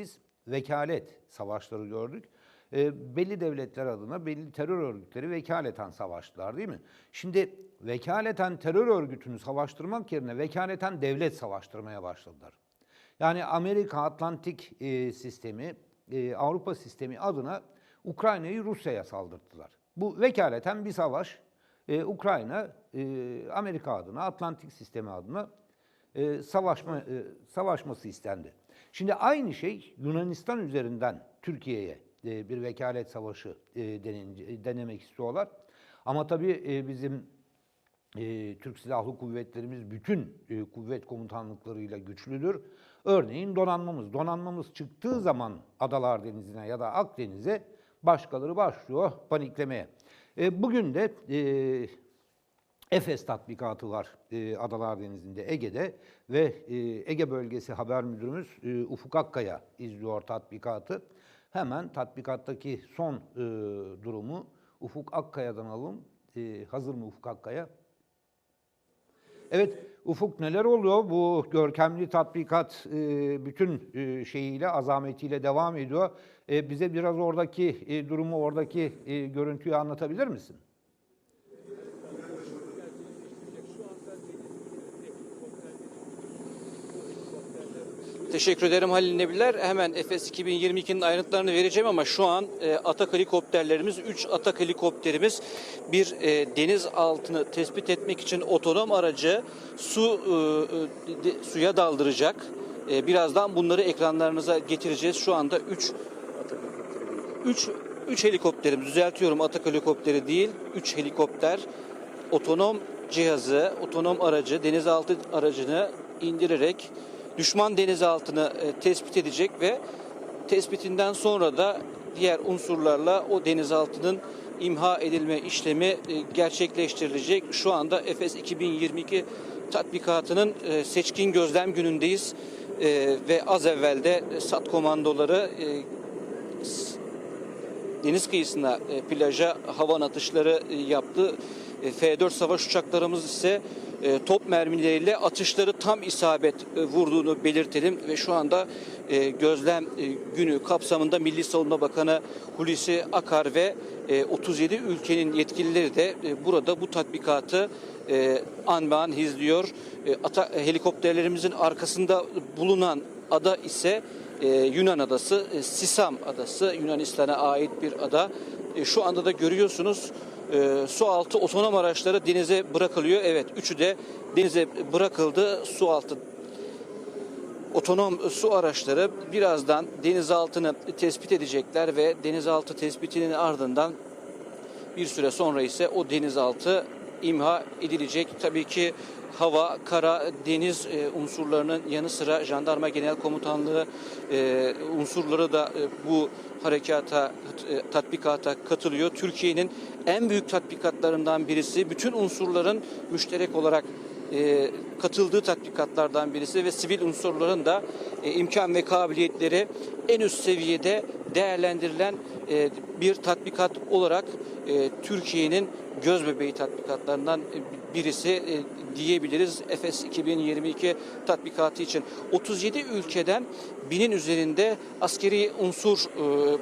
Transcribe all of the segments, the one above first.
biz vekalet savaşları gördük. E, belli devletler adına belli terör örgütleri vekaleten savaştılar değil mi? Şimdi vekaleten terör örgütünü savaştırmak yerine vekaleten devlet savaştırmaya başladılar. Yani Amerika Atlantik e, sistemi, e, Avrupa sistemi adına Ukrayna'yı Rusya'ya saldırttılar. Bu vekaleten bir savaş. E, Ukrayna e, Amerika adına, Atlantik sistemi adına e, savaşma e, savaşması istendi. Şimdi aynı şey Yunanistan üzerinden Türkiye'ye e, bir vekalet savaşı e, denemek istiyorlar. Ama tabii e, bizim Türk Silahlı Kuvvetlerimiz bütün kuvvet komutanlıklarıyla güçlüdür. Örneğin donanmamız. Donanmamız çıktığı zaman Adalar Denizi'ne ya da Akdeniz'e başkaları başlıyor paniklemeye. Bugün de Efes tatbikatı var e, Adalar Denizi'nde, Ege'de ve e, Ege Bölgesi Haber Müdürümüz e, Ufuk Akkaya izliyor tatbikatı. Hemen tatbikattaki son e, durumu Ufuk Akkaya'dan alalım. E, hazır mı Ufuk Akkaya? Evet, Ufuk neler oluyor? Bu görkemli tatbikat e, bütün e, şeyiyle, azametiyle devam ediyor. E, Bize biraz oradaki e, durumu, oradaki e, görüntüyü anlatabilir misin? Teşekkür ederim Halil Nebiler. Hemen Efes 2022'nin ayrıntılarını vereceğim ama şu an e, atak helikopterlerimiz, 3 atak helikopterimiz bir e, deniz altını tespit etmek için otonom aracı su e, e, de- suya daldıracak. E, birazdan bunları ekranlarınıza getireceğiz. Şu anda 3 3 3 helikopterimiz düzeltiyorum atak helikopteri değil 3 helikopter otonom cihazı, otonom aracı, denizaltı aracını indirerek düşman denizaltını e, tespit edecek ve tespitinden sonra da diğer unsurlarla o denizaltının imha edilme işlemi e, gerçekleştirilecek. Şu anda Efes 2022 tatbikatının e, seçkin gözlem günündeyiz E, ve az evvel de SAT komandoları e, deniz kıyısına e, plaja havan atışları e, yaptı. E, F-4 savaş uçaklarımız ise e, top mermileriyle atışları tam isabet e, vurduğunu belirtelim ve şu anda e, gözlem günü kapsamında Milli Savunma Bakanı Hulusi Akar ve e, 37 ülkenin yetkilileri de burada bu tatbikatı e, an be an izliyor. Helikopterlerimizin arkasında bulunan ada ise Yunan adası, Sisam adası, Yunanistan'a ait bir ada. Şu anda da görüyorsunuz e, su altı otonom araçları denize bırakılıyor. Evet, üçü de denize bırakıldı. Su altı otonom su araçları birazdan denizaltını tespit edecekler ve denizaltı tespitinin ardından bir süre sonra ise o denizaltı imha edilecek. Tabii ki hava, kara, deniz e, unsurlarının yanı sıra Jandarma Genel Komutanlığı e, unsurları da e, bu harekata, tatbikata katılıyor. Türkiye'nin en büyük tatbikatlarından birisi. Bütün unsurların müşterek olarak e, katıldığı tatbikatlardan birisi ve sivil unsurların da e, imkan ve kabiliyetleri en üst seviyede değerlendirilen e, bir tatbikat olarak e, Türkiye'nin göz bebeği tatbikatlarından birisi e, diyebiliriz. Efes 2022 tatbikatı için 37 ülkeden binin üzerinde askeri unsur e,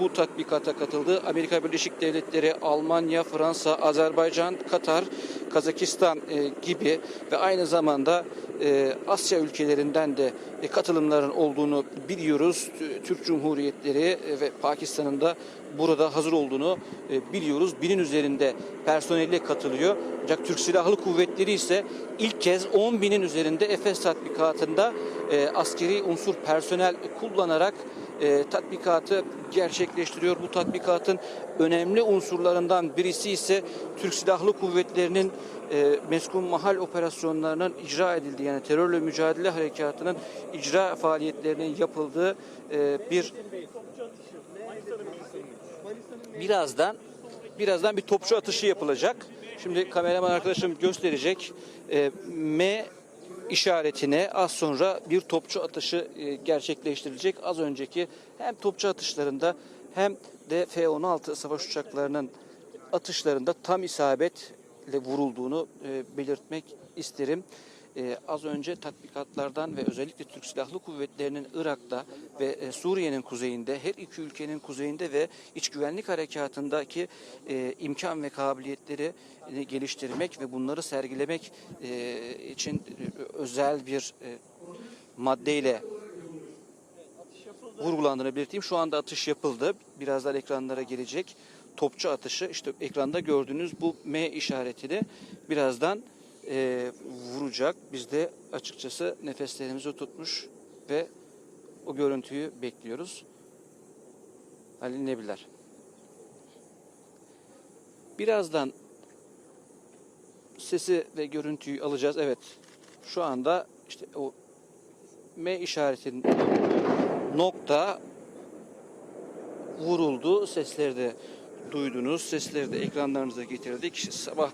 bu tatbikata katıldı. Amerika Birleşik Devletleri, Almanya, Fransa, Azerbaycan, Katar, Kazakistan e, gibi ve aynı zamanda e, Asya ülkelerinden de e, katılımların olduğunu biliyoruz. Türk Cumhuriyetleri e, ve Pakistan'ın da burada hazır olduğunu e, biliyoruz. Binin üzerinde personelle katılıyor. Ancak Türk Silahlı Kuvvetleri ise ilk kez 10 binin üzerinde Efes tatbikatında e, askeri unsur personel kullanarak e, tatbikatı gerçekleştiriyor. Bu tatbikatın önemli unsurlarından birisi ise Türk Silahlı Kuvvetleri'nin meskun mahal operasyonlarının icra edildiği yani terörle mücadele harekatının icra faaliyetlerinin yapıldığı bir birazdan birazdan bir topçu atışı yapılacak. Şimdi kameraman arkadaşım gösterecek. E, M işaretine az sonra bir topçu atışı e, gerçekleştirilecek. Az önceki hem topçu atışlarında hem de F-16 savaş uçaklarının atışlarında tam isabetle vurulduğunu e, belirtmek isterim. E, az önce tatbikatlardan ve özellikle Türk Silahlı Kuvvetleri'nin Irak'ta ve e, Suriye'nin kuzeyinde, her iki ülkenin kuzeyinde ve iç güvenlik harekatındaki e, imkan ve kabiliyetleri e, geliştirmek ve bunları sergilemek e, için e, özel bir e, maddeyle vurgulandığını belirteyim. Şu anda atış yapıldı. Birazdan ekranlara gelecek. Topçu atışı işte ekranda gördüğünüz bu M işaretini birazdan e, vuracak. Biz de açıkçası nefeslerimizi tutmuş ve o görüntüyü bekliyoruz. Halil Nebiler. Birazdan sesi ve görüntüyü alacağız. Evet. Şu anda işte o M işaretinin nokta vuruldu. Sesleri de duydunuz. Sesleri de ekranlarınıza getirdik. Sabah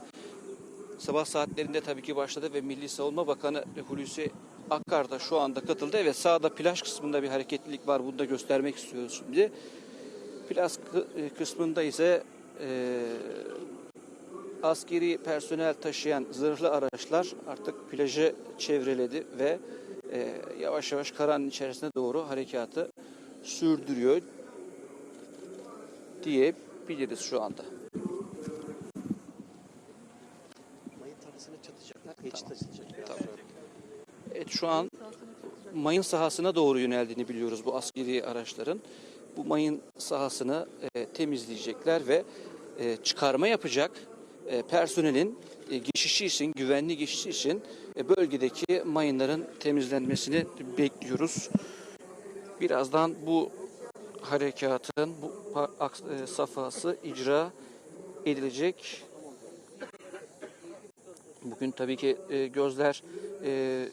sabah saatlerinde tabii ki başladı ve Milli Savunma Bakanı Hulusi Akkar da şu anda katıldı. Evet sağda plaj kısmında bir hareketlilik var. Bunu da göstermek istiyoruz şimdi. Plaj e, kısmında ise e, askeri personel taşıyan zırhlı araçlar artık plajı çevreledi ve e, yavaş yavaş karanın içerisine doğru harekatı sürdürüyor diyebiliriz şu anda. Mayın tarlasına açılacak. Evet şu an mayın sahasına doğru yöneldiğini biliyoruz bu askeri araçların. Bu mayın sahasını e, temizleyecekler ve e, çıkarma yapacak e, personelin e, geçişi için, güvenli geçişi için e, bölgedeki mayınların temizlenmesini bekliyoruz. Birazdan bu harekatın bu e, safhası icra edilecek. Bugün tabii ki e, gözler e,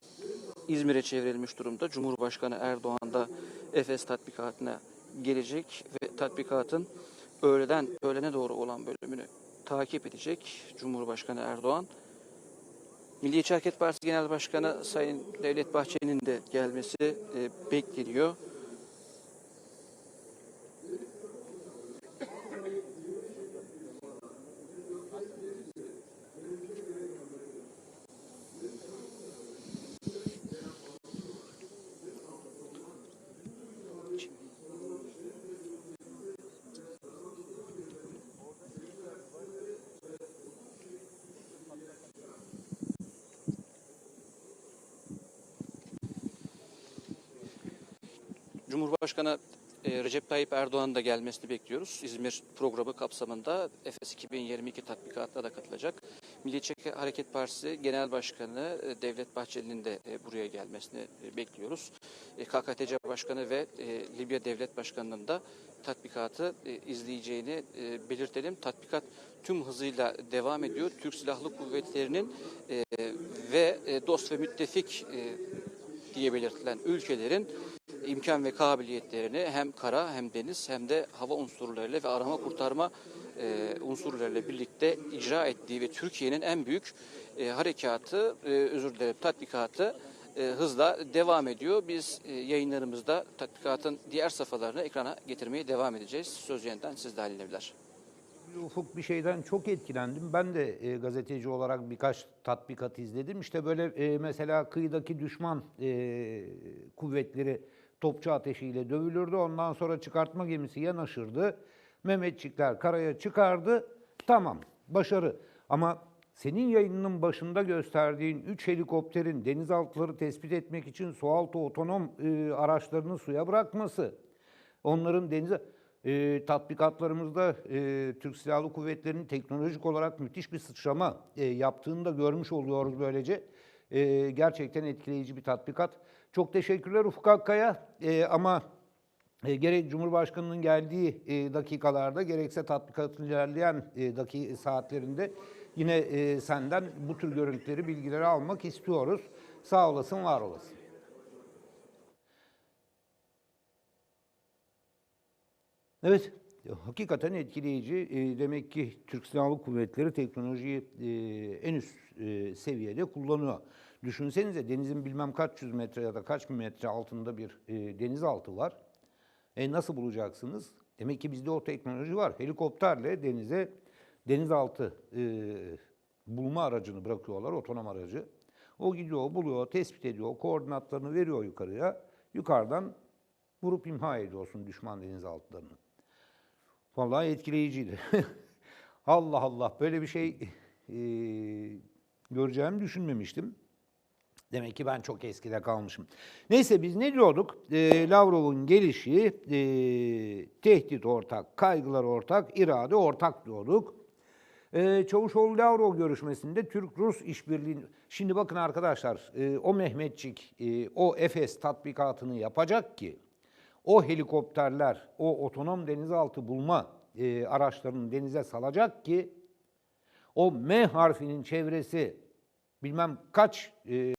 İzmir'e çevrilmiş durumda. Cumhurbaşkanı Erdoğan da Efes tatbikatına gelecek ve tatbikatın öğleden öğlene doğru olan bölümünü takip edecek Cumhurbaşkanı Erdoğan. Milliyetçi Hareket Partisi Genel Başkanı Sayın Devlet Bahçeli'nin de gelmesi e, bekleniyor. Cumhurbaşkanı e, Recep Tayyip Erdoğan'ın da gelmesini bekliyoruz. İzmir programı kapsamında Efes 2022 tatbikatına da katılacak. Milliyetçi Hareket Partisi Genel Başkanı e, Devlet Bahçeli'nin de e, buraya gelmesini bekliyoruz. KKTC Başkanı ve Libya Devlet Başkanı'nın da tatbikatı izleyeceğini belirtelim. Tatbikat tüm hızıyla devam ediyor. Türk Silahlı Kuvvetleri'nin ve dost ve müttefik diye belirtilen ülkelerin imkan ve kabiliyetlerini hem kara hem deniz hem de hava unsurlarıyla ve arama kurtarma e, unsurlarıyla birlikte icra ettiği ve Türkiye'nin en büyük e, harekatı, e, özür dilerim tatbikatı e, hızla devam ediyor. Biz e, yayınlarımızda tatbikatın diğer safhalarını ekrana getirmeye devam edeceğiz. Söz yeniden siz de Halil. Ufuk bir şeyden çok etkilendim. Ben de e, gazeteci olarak birkaç tatbikat izledim. İşte böyle e, mesela kıyıdaki düşman e, kuvvetleri topçu ateşiyle dövülürdü. Ondan sonra çıkartma gemisi yanaşırdı. Mehmetçikler karaya çıkardı. Tamam, başarı. Ama senin yayınının başında gösterdiğin 3 helikopterin denizaltıları tespit etmek için sualtı otonom e, araçlarını suya bırakması, onların denize e, tatbikatlarımızda e, Türk Silahlı Kuvvetleri'nin teknolojik olarak müthiş bir sıçrama e, yaptığını da görmüş oluyoruz böylece. E, gerçekten etkileyici bir tatbikat. Çok teşekkürler Ufuk Akkaya E, ama e, gerek Cumhurbaşkanı'nın geldiği e, dakikalarda gerekse tatbikatın ilerleyen e, dakika saatlerinde yine e, senden bu tür görüntüleri, bilgileri almak istiyoruz. Sağ olasın, var olasın. Evet, hakikaten etkileyici. E, demek ki Türk Silahlı Kuvvetleri teknolojiyi e, en üst e, seviyede kullanıyor. Düşünsenize denizin bilmem kaç yüz metre ya da kaç bin metre altında bir e, denizaltı var. E, nasıl bulacaksınız? Demek ki bizde o teknoloji var. Helikopterle denize denizaltı e, bulma aracını bırakıyorlar, otonom aracı. O gidiyor, buluyor, tespit ediyor, koordinatlarını veriyor yukarıya. Yukarıdan vurup imha ediyorsun düşman denizaltılarını. Vallahi etkileyiciydi. Allah Allah böyle bir şey e, göreceğimi düşünmemiştim. Demek ki ben çok eskide kalmışım. Neyse biz ne diyorduk? E, Lavrov'un gelişi, e, tehdit ortak, kaygılar ortak, irade ortak diyorduk. E, Çavuşoğlu-Lavrov görüşmesinde Türk-Rus işbirliği... Şimdi bakın arkadaşlar, e, o Mehmetçik, e, o Efes tatbikatını yapacak ki, o helikopterler, o otonom denizaltı bulma e, araçlarını denize salacak ki, o M harfinin çevresi bilmem kaç e,